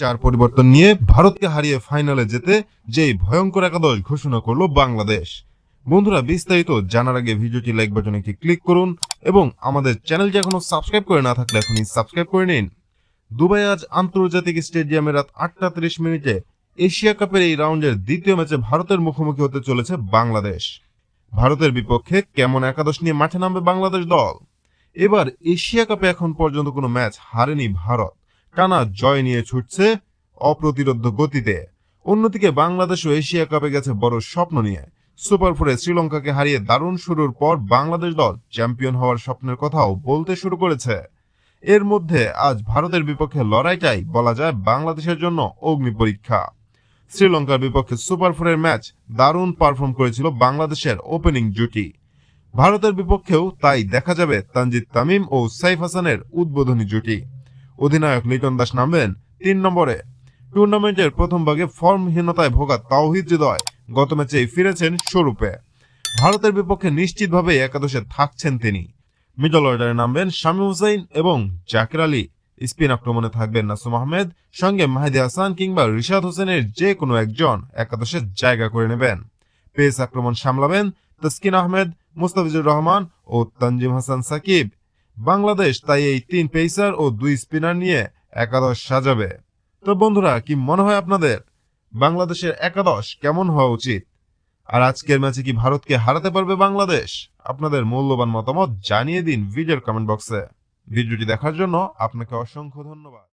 চার পরিবর্তন নিয়ে ভারতকে হারিয়ে ফাইনালে যেতে যেই ভয়ঙ্কর একাদশ ঘোষণা করল বাংলাদেশ। বন্ধুরা, বিস্তারিত জানার আগে ভিডিওটি লাইক বাটনে একটি ক্লিক করুন এবং আমাদের চ্যানেলটি এখনও সাবস্ক্রাইব করে না থাকলে এখনই সাবস্ক্রাইব করে নিন। দুবাই আজ আন্তর্জাতিক স্টেডিয়ামে রাত আটটা ত্রিশ মিনিটে এশিয়া কাপের এই রাউন্ডের দ্বিতীয় ম্যাচে ভারতের মুখোমুখি হতে চলেছে বাংলাদেশ। ভারতের বিপক্ষে কেমন একাদশ নিয়ে মাঠে নামবে বাংলাদেশ দল? এবার এশিয়া কাপে এখন পর্যন্ত কোনো ম্যাচ হারেনি ভারত। টানা জয় নিয়ে ছুটছে অপ্রতিরোধ গতিতে। অন্যদিকে বাংলাদেশও এশিয়া কাপে গেছে বড় স্বপ্ন নিয়ে। সুপার ফোরে শ্রীলঙ্কাকে হারিয়ে দারুণ শুরুর পর বাংলাদেশ দল চ্যাম্পিয়ন হওয়ার স্বপ্নের কথাও বলতে শুরু করেছে। এর মধ্যে আজ ভারতের বিপক্ষে লড়াইটাই বলা যায় বাংলাদেশের জন্য অগ্নি পরীক্ষা। শ্রীলঙ্কার বিপক্ষে সুপার ফোরের ম্যাচ দারুণ পারফর্ম করেছিল বাংলাদেশের ওপেনিং জুটি। ভারতের বিপক্ষেও তাই দেখা যাবে তানজিদ তামিম ও সাইফ হাসানের উদ্বোধনী জুটি। অধিনায়ক লিটন দাস নামবেন তিন নম্বরে। টুর্নামেন্টের প্রথম ভাগে ফর্মহীনতায় ভোগা তাওহিদ হৃদয় গত ম্যাচেই ফিরেছেন স্বরূপে। ভারতের বিপক্ষে নিশ্চিতভাবে একাদশে থাকছেন তিনি। মিডল অর্ডারে নামবেন শামী হুসাইন এবং জাকির আলী। স্পিন আক্রমণে থাকবেন নাসুম আহমেদ, সঙ্গে মাহিদি হাসান কিংবা রিশাদ হোসেনের যে কোনো একজন একাদশে জায়গা করে নেবেন। পেস আক্রমণ সামলাবেন তসকিন আহমেদ, মুস্তাফিজুর রহমান ও তানজিম হাসান সাকিব। বাংলাদেশ তাই এই তিন পেসার ও দুই স্পিনার নিয়ে একাদশ সাজাবে। তো বন্ধুরা, কি মনে হয় আপনাদের? বাংলাদেশের একাদশ কেমন হওয়া উচিত? আর আজকের ম্যাচে কি ভারতকে হারাতে পারবে বাংলাদেশ? আপনাদের মূল্যবান মতামত জানিয়ে দিন ভিডিওর কমেন্ট বক্সে ভিডিওটি দেখার জন্য আপনাকে অসংখ্য ধন্যবাদ।